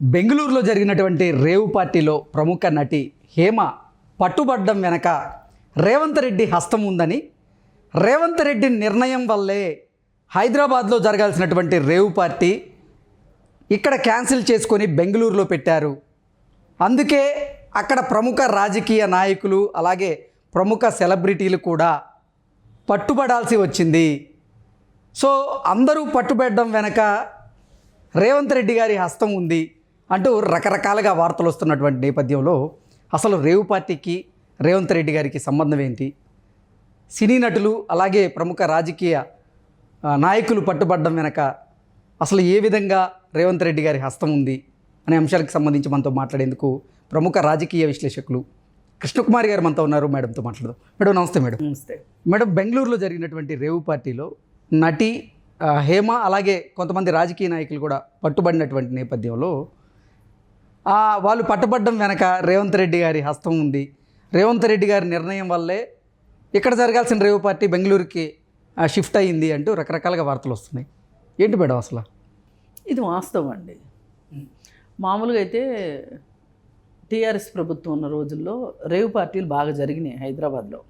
బెంగళూరులో జరిగినటువంటి రేవు పార్టీలో ప్రముఖ నటి హేమ పట్టుబడ్డం వెనక రేవంత్ రెడ్డి హస్తం ఉందని రేవంత్ రెడ్డి నిర్ణయం వల్లే హైదరాబాద్లో జరగాల్సినటువంటి రేవు పార్టీ ఇక్కడ క్యాన్సిల్ చేసుకొని బెంగళూరులో పెట్టారు. అందుకే అక్కడ ప్రముఖ రాజకీయ నాయకులు అలాగే ప్రముఖ సెలబ్రిటీలు కూడా పట్టుబడాల్సి వచ్చింది. సో అందరూ పట్టుబెట్టడం వెనక రేవంత్ రెడ్డి గారి హస్తం ఉంది. అంటూ రకరకాలుగా వార్తలు వస్తున్నటువంటి నేపథ్యంలో అసలు రేవు పార్టీకి రేవంత్ రెడ్డి గారికి సంబంధం ఏంటి? సినీ నటులు అలాగే ప్రముఖ రాజకీయ నాయకులు పట్టుబడ్డం వెనక అసలు ఏ విధంగా రేవంత్ రెడ్డి గారి హస్తం ఉంది అనే అంశాలకు సంబంధించి మనతో మాట్లాడేందుకు ప్రముఖ రాజకీయ విశ్లేషకులు కృష్ణకుమారి గారు మనతో ఉన్నారు. మేడంతో మాట్లాడదాం. మేడం నమస్తే మేడం. నమస్తే. మేడం బెంగళూరులో జరిగినటువంటి రేవు పార్టీలో నటి హేమ అలాగే కొంతమంది రాజకీయ నాయకులు కూడా పట్టుబడినటువంటి నేపథ్యంలో వాళ్ళు పట్టుబడ్డం వెనక రేవంత్ రెడ్డి గారి హస్తం ఉంది. రేవంత్ రెడ్డి గారి నిర్ణయం వల్లే ఇక్కడ జరగాల్సిన రేవు పార్టీ బెంగళూరుకి షిఫ్ట్ అయ్యింది అంటూ రకరకాలుగా వార్తలు వస్తున్నాయి. ఏంటి మేడం అసలు? ఇది వాస్తవం అండి. మామూలుగా అయితే టీఆర్ఎస్ ప్రభుత్వం ఉన్న రోజుల్లో రేవు పార్టీలు బాగా జరిగినాయి హైదరాబాద్లో.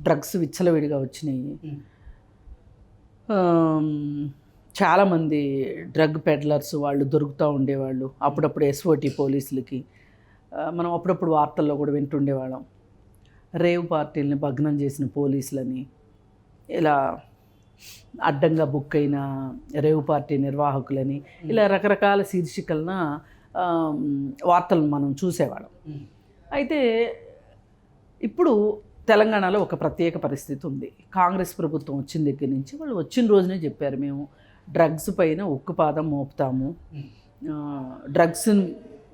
డ్రగ్స్ విచ్చలవిడిగా వచ్చినాయి. చాలామంది డ్రగ్ పెడ్లర్స్ వాళ్ళు దొరుకుతూ ఉండేవాళ్ళు. అప్పుడప్పుడు ఎస్ఓటి పోలీసులకి. మనం అప్పుడప్పుడు వార్తల్లో కూడా వింటుండేవాళ్ళం. రేవు పార్టీలని భగ్నం చేసిన పోలీసులని. ఇలా అడ్డంగా బుక్ అయిన రేవు పార్టీ నిర్వాహకులని. ఇలా రకరకాల శీర్షికలన ఆమ్, వార్తలు మనం చూసేవాళ్ళం. అయితే ఇప్పుడు తెలంగాణలో ఒక ప్రత్యేక పరిస్థితి ఉంది. కాంగ్రెస్ ప్రభుత్వం వచ్చిన దగ్గర నుంచి వాళ్ళు వచ్చిన రోజునే చెప్పారు మేము. డ్రగ్స్ పైన ఉక్కుపాదం మోపుతాము. డ్రగ్స్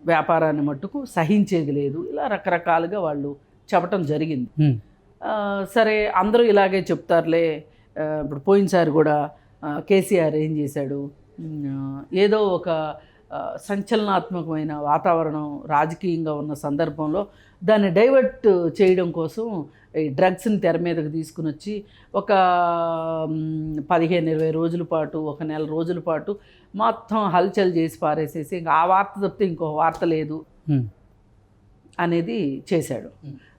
వ్యాపారాన్ని మట్టుకు సహించేది లేదు. ఇలా రకరకాలుగా వాళ్ళు చెప్పటం జరిగింది. సరే అందరూ ఇలాగే చెప్తారులే. ఇప్పుడు పోయినసారి కూడా కేసీఆర్ ఏం చేశాడు? ఏదో ఒక సంచలనాత్మకమైన వాతావరణం రాజకీయంగా ఉన్న సందర్భంలో దాన్ని డైవర్ట్ చేయడం కోసం ఈ డ్రగ్స్ని తెర మీదకి తీసుకుని వచ్చి ఒక పదిహేను ఇరవై రోజుల పాటు ఒక నెల రోజుల పాటు మొత్తం హల్చల్ చేసి పారేసేసి ఇంకా ఆ వార్త తప్పితే ఇంకో వార్త లేదు అనేది చేశాడు.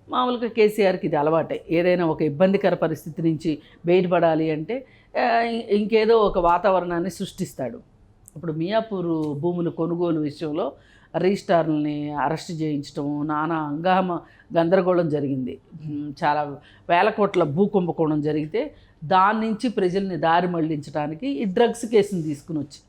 మామూలుగా కేసీఆర్కి ఇది అలవాటే. ఏదైనా ఒక ఇబ్బందికర పరిస్థితి నుంచి బయటపడాలి అంటే ఇంకేదో ఒక వాతావరణాన్ని సృష్టిస్తాడు. ఇప్పుడు మియాపూర్ భూముల కొనుగోలు విషయంలో రిజిస్టార్లని అరెస్ట్ చేయించడం నానా హంగామ గందరగోళం జరిగింది. చాలా వేల కోట్ల భూ కుంభకోణం జరిగితే దాని నుంచి ప్రజల్ని దారి మళ్ళించడానికి ఈ డ్రగ్స్ కేసుని తీసుకుని వచ్చి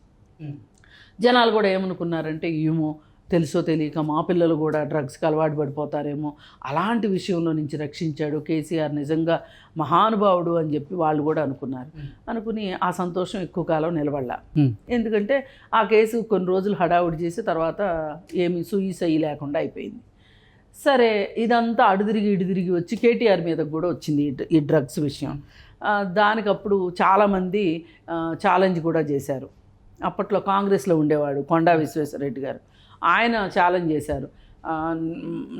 జనాలు కూడా ఏమనుకున్నారంటే ఏమో తెలుసో తెలియక మా పిల్లలు కూడా డ్రగ్స్కి అలవాటు పడిపోతారేమో. అలాంటి విషయంలో నుంచి రక్షించాడు కేసీఆర్ నిజంగా మహానుభావుడు అని చెప్పి వాళ్ళు కూడా అనుకున్నారు. అనుకుని ఆ సంతోషం ఎక్కువ కాలం నిలబడలా. ఎందుకంటే ఆ కేసు కొన్ని రోజులు హడావుడి చేసి తర్వాత ఏమి సుయి సయి లేకుండా అయిపోయింది. సరే ఇదంతా అడుదిరిగి ఇడుదిరిగి వచ్చి కేటీఆర్ మీద కూడా వచ్చింది ఈ డ్ర- ఈ డ్రగ్స్ విషయం. దానికప్పుడు చాలామంది ఛాలెంజ్ కూడా చేశారు. అప్పట్లో కాంగ్రెస్లో ఉండేవాడు కొండా విశ్వేశ్వరరెడ్డి గారు. ఆయన ఛాలెంజ్ చేశారు.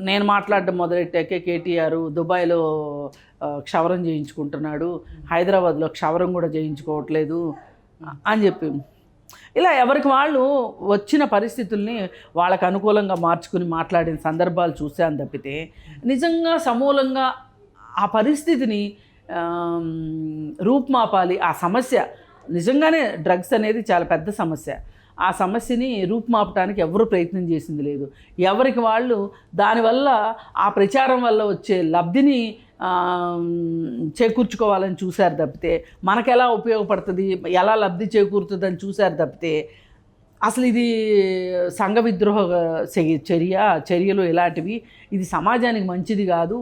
నేను మాట్లాడడం మొదలెట్టాకే కేటీఆర్ దుబాయ్లో క్షవరం చేయించుకుంటున్నాడు. హైదరాబాద్లో క్షవరం కూడా చేయించుకోవట్లేదు అని చెప్పి. ఇలా ఎవరికి వాళ్ళు వచ్చిన పరిస్థితుల్ని వాళ్ళకు అనుకూలంగా మార్చుకుని మాట్లాడిన సందర్భాలు చూశాను తప్పితే నిజంగా సమూలంగా ఆ పరిస్థితిని రూపుమాపాలి ఆ సమస్య నిజంగానే డ్రగ్స్ అనేది చాలా పెద్ద సమస్య. ఆ సమస్యని రూపుమాపటానికి ఎవరు ప్రయత్నం చేసింది లేదు. ఎవరికి వాళ్ళు దానివల్ల ఆ ప్రచారం వల్ల వచ్చే లబ్ధిని చేకూర్చుకోవాలని చూశారు తప్పితే మనకు ఎలా ఉపయోగపడుతుంది ఎలా లబ్ధి చేకూరుతుందని చూశారు తప్పితే అసలు ఇది సంఘ విద్రోహ చర్య చర్య చర్యలు ఇలాంటివి ఇది సమాజానికి మంచిది కాదు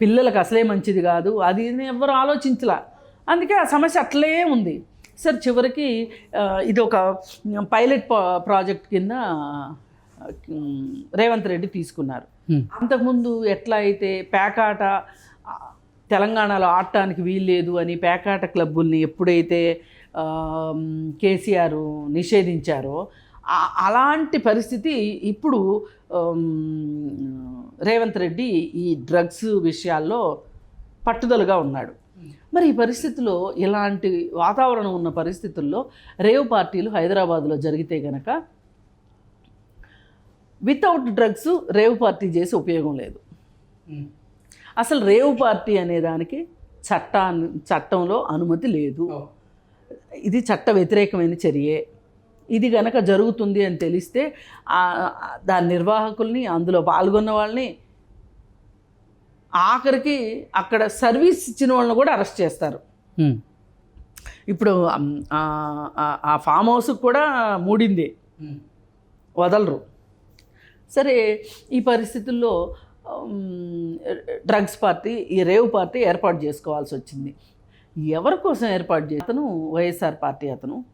పిల్లలకు అసలే మంచిది కాదు అది ఎవరు ఆలోచించలా. అందుకే ఆ సమస్య అట్లే ఉంది. సార్ చివరికి ఇది ఒక పైలట్ ప్రాజెక్ట్ కింద రేవంత్ రెడ్డి తీసుకున్నారు. అంతకుముందు ఎట్లా అయితే పేకాట తెలంగాణలో ఆడటానికి వీల్లేదు అని పేకాట క్లబ్బుల్ని ఎప్పుడైతే కేసీఆర్ నిషేధించారో అలాంటి పరిస్థితి ఇప్పుడు రేవంత్ రెడ్డి ఈ డ్రగ్స్ విషయాల్లో పట్టుదలగా ఉన్నాడు. మరి ఈ పరిస్థితిలో ఇలాంటి వాతావరణం ఉన్న పరిస్థితుల్లో రేవ్ పార్టీలు హైదరాబాద్లో జరిగితే గనక వితౌట్ డ్రగ్స్ రేవ్ పార్టీ చేసి ఉపయోగం లేదు. అసలు రేవ్ పార్టీ అనే దానికి చట్టా చట్టంలో అనుమతి లేదు. ఇది చట్ట వ్యతిరేకమైన చర్యే. ఇది గనక జరుగుతుంది అని తెలిస్తే దాని నిర్వాహకుల్ని అందులో పాల్గొన్న వాళ్ళని ఆఖరికి అక్కడ సర్వీస్ ఇచ్చిన వాళ్ళని కూడా అరెస్ట్ చేస్తారు. ఇప్పుడు ఆ- ఫామ్ హౌస్కి కూడా మూడింది. వదలరు. సరే ఈ పరిస్థితుల్లో డ్రగ్స్ పార్టీ ఈ రేవ్ పార్టీ ఏర్పాటు చేసుకోవాల్సి వచ్చింది. ఎవరి కోసం ఏర్పాటు చేసి అతను వైఎస్ఆర్ పార్టీ అతను.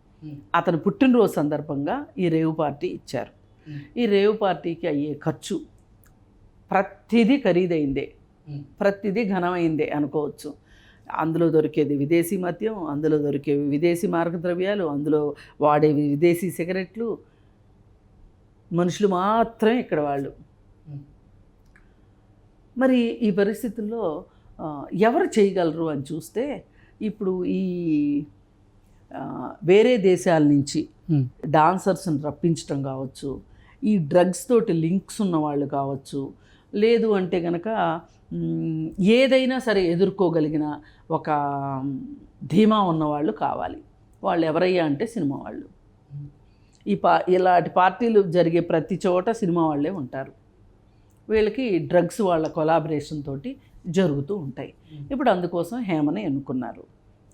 అతను పుట్టినరోజు సందర్భంగా ఈ రేవ్ పార్టీ ఇచ్చారు. ఈ రేవ్ పార్టీకి అయ్యే ఖర్చు ప్రతిదీ ఖరీదైందే. ప్రతిదీ ఘనమైందే అనుకోవచ్చు. అందులో దొరికేది విదేశీ మద్యం అందులో దొరికే విదేశీ మార్గద్రవ్యాలు అందులో వాడేవి విదేశీ సిగరెట్లు. మనుషులు మాత్రమే ఇక్కడ వాళ్ళు. మరి ఈ పరిస్థితుల్లో ఎవరు చేయగలరు అని చూస్తే ఇప్పుడు ఈ వేరే దేశాల నుంచి. డాన్సర్స్ని రప్పించడం కావచ్చు ఈ డ్రగ్స్ తోటి లింక్స్ ఉన్న వాళ్ళు కావచ్చు లేదు అంటే కనుక ఏదైనా సరే ఎదుర్కోగలిగిన ఒక ధీమా ఉన్నవాళ్ళు కావాలి. వాళ్ళు ఎవరయ్యా అంటే సినిమా వాళ్ళు. ఈ పా ఇలాంటి పార్టీలు జరిగే ప్రతి చోట సినిమా వాళ్ళే ఉంటారు. వీళ్ళకి డ్రగ్స్ వాళ్ళ కొలాబరేషన్ తోటి జరుగుతూ ఉంటాయి. ఇప్పుడు అందుకోసం హేమని ఎన్నుకున్నారు.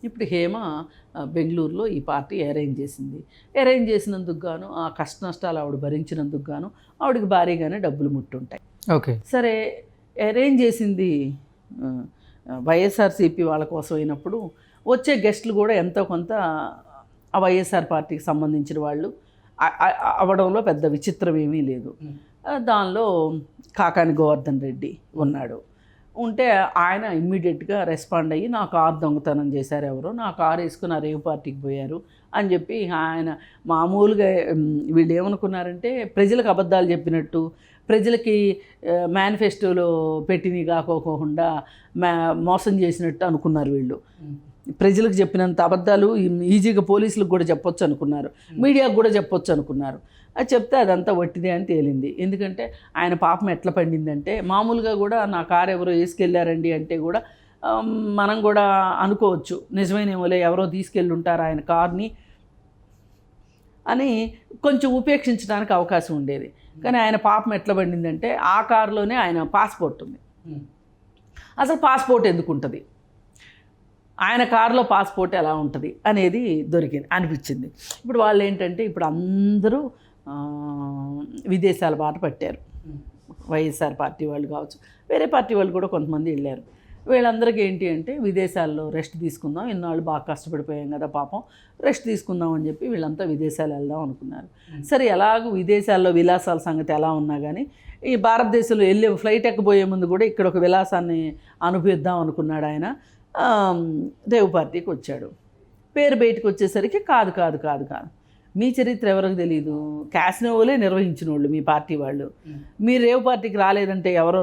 ఇప్పుడు హేమ బెంగళూరులో ఈ పార్టీ అరేంజ్ చేసింది. అరేంజ్ చేసినందుకు గాను ఆ కష్ట నష్టాలు ఆవిడ భరించినందుకు గాను ఆవిడకి భారీగానే డబ్బులు ముట్టుంటాయి. ఓకే. సరే అరేంజ్ చేసింది వైఎస్ఆర్సీపీ వాళ్ళ కోసం అయినప్పుడు వచ్చే గెస్ట్లు కూడా ఎంతో కొంత ఆ వైఎస్ఆర్ పార్టీకి సంబంధించిన వాళ్ళు అవడంలో పెద్ద విచిత్రం ఏమీ లేదు. దానిలో కాకాని గోవర్ధన్ రెడ్డి ఉన్నాడు. ఉంటే ఆయన ఇమ్మీడియట్గా రెస్పాండ్ అయ్యి నా కారు దొంగతనం చేశారు ఎవరో నా కారు వేసుకుని రేవు పార్టీకి పోయారు అని చెప్పి ఆయన మామూలుగా వీళ్ళు ఏమనుకున్నారంటే ప్రజలకు అబద్ధాలు చెప్పినట్టు ప్రజలకి మేనిఫెస్టోలో పెట్టినవి కాకోకుండా మోసం చేసినట్టు అనుకున్నారు వీళ్ళు. ప్రజలకు చెప్పినంత అబద్ధాలు ఈజీగా పోలీసులకు కూడా చెప్పొచ్చు అనుకున్నారు. మీడియాకు కూడా చెప్పొచ్చు అనుకున్నారు. అది చెప్తే అదంతా వట్టిదే అని తేలింది. ఎందుకంటే ఆయన పాపం ఎట్లా పండిందంటే మామూలుగా కూడా నా కారు ఎవరో వేసుకెళ్ళారండి అంటే కూడా మనం కూడా అనుకోవచ్చు. నిజమేనేమోలే ఎవరో తీసుకెళ్ళి ఉంటారు ఆయన కార్ని. అని కొంచెం ఉపేక్షించడానికి అవకాశం ఉండేది. కానీ ఆయన పాపం ఎట్లా పండిందంటే ఆ కారులోనే ఆయన పాస్పోర్ట్ ఉంది. అసలు పాస్పోర్ట్ ఎందుకు ఉంటుంది? ఆయన కారులో పాస్పోర్ట్ ఎలా ఉంటుంది అనేది దొరికింది అనిపించింది. ఇప్పుడు వాళ్ళు ఏంటంటే ఇప్పుడు అందరూ విదేశాల బాట పట్టారు. వైఎస్ఆర్ పార్టీ వాళ్ళు కావచ్చు వేరే పార్టీ వాళ్ళు కూడా కొంతమంది వెళ్ళారు. వీళ్ళందరికీ ఏంటి అంటే విదేశాల్లో రెస్ట్ తీసుకుందాం. ఇన్నాళ్ళు బాగా కష్టపడిపోయాం కదా పాపం. రెస్ట్ తీసుకుందాం అని చెప్పి వీళ్ళంతా విదేశాలు వెళ్దాం అనుకున్నారు. సరే ఎలాగో విదేశాల్లో విలాసాల సంగతి ఎలా ఉన్నా కానీ ఈ భారతదేశంలో వెళ్ళే ఫ్లైట్ ఎక్కబోయే ముందు కూడా ఇక్కడ ఒక విలాసాన్ని అనుభవిద్దాం అనుకున్నాడు ఆయన. రేవు పార్టీకి వచ్చాడు. పేరు బయటకు వచ్చేసరికి కాదు కాదు కాదు కాదు. మీ చరిత్ర ఎవరికి తెలియదు క్యాసినోలే నిర్వహించిన వాళ్ళు మీ పార్టీ వాళ్ళు. మీరు రేవు పార్టీకి రాలేదంటే ఎవరు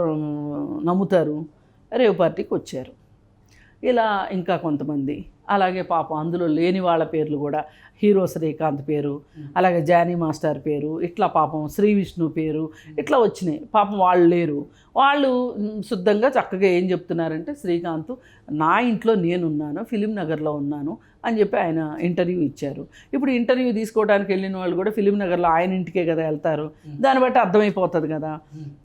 నమ్ముతారు? రేవు పార్టీకి వచ్చారు. ఇలా ఇంకా కొంతమంది అలాగే పాపం అందులో లేని వాళ్ళ పేర్లు కూడా హీరో శ్రీకాంత్ పేరు అలాగే జానీ మాస్టర్ పేరు ఇట్లా పాపం శ్రీ విష్ణు పేరు ఇట్లా వచ్చినాయి. పాపం వాళ్ళు లేరు. వాళ్ళు శుద్ధంగా చక్కగా ఏం చెప్తున్నారంటే శ్రీకాంత్ నా ఇంట్లో నేనున్నాను ఫిలిం నగర్లో ఉన్నాను అని చెప్పి ఆయన ఇంటర్వ్యూ ఇచ్చారు. ఇప్పుడు ఇంటర్వ్యూ తీసుకోవడానికి వెళ్ళిన వాళ్ళు కూడా ఫిలిం నగర్లో ఆయన ఇంటికే కదా వెళ్తారు. దాన్ని బట్టి అర్థమైపోతుంది కదా.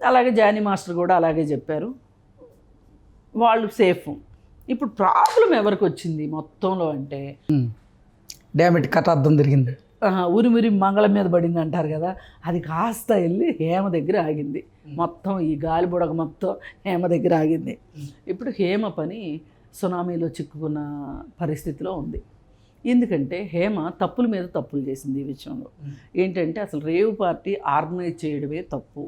అలాగే జానీ మాస్టర్ కూడా అలాగే చెప్పారు. వాళ్ళు సేఫ్. ఇప్పుడు ప్రాబ్లం ఎవరికి వచ్చింది మొత్తంలో అంటే? డ్యామిట్ కథ అర్థం తిరిగింది. ఉరిమిరి మంగళం మీద పడింది అంటారు కదా అది కాస్త వెళ్ళి హేమ దగ్గర ఆగింది. మొత్తం ఈ గాలి బుడగ మొత్తం హేమ దగ్గర ఆగింది. ఇప్పుడు హేమ పని సునామీలో చిక్కుకున్న పరిస్థితిలో ఉంది. ఎందుకంటే హేమ తప్పుల మీద తప్పులు చేసింది ఈ విషయంలో. ఏంటంటే అసలు రేవు పార్టీ ఆర్గనైజ్ చేయడమే తప్పు.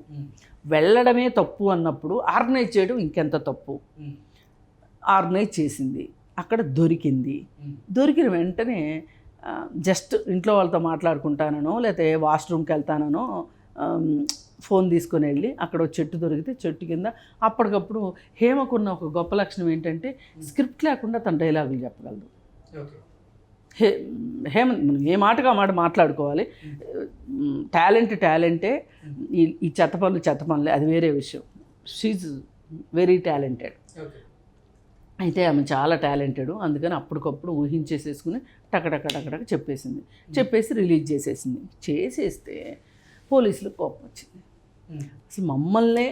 వెళ్ళడమే తప్పు అన్నప్పుడు ఆర్గనైజ్ చేయడం ఇంకెంత తప్పు? ఆర్గనైజ్ చేసింది. అక్కడ దొరికింది. దొరికిన వెంటనే జస్ట్ ఇంట్లో వాళ్ళతో మాట్లాడుకుంటానో లేకపోతే వాష్రూమ్కి వెళ్తానో ఫోన్ తీసుకొని వెళ్ళి అక్కడ చెట్టు దొరికితే చెట్టు కింద అప్పటికప్పుడు హేమకున్న ఒక గొప్ప లక్షణం ఏంటంటే స్క్రిప్ట్ లేకుండా తన డైలాగులు చెప్పగలదు. హే హేమంత్ మనం ఏ మాటగా మాట మాట్లాడుకోవాలి? టాలెంట్ టాలెంటే ఈ ఈ చెత్త పనులు చెత్త పనులే అది వేరే విషయం. షీజ్ వెరీ టాలెంటెడ్ అయితే ఆమె చాలా టాలెంటెడ్. అందుకని అప్పటికప్పుడు ఊహించేసేసుకుని టకటక టకటక చెప్పేసింది. చెప్పేసి రిలీజ్ చేసేసింది. చేసేస్తే పోలీసులకు కోపం వచ్చింది. అసలు మమ్మల్నే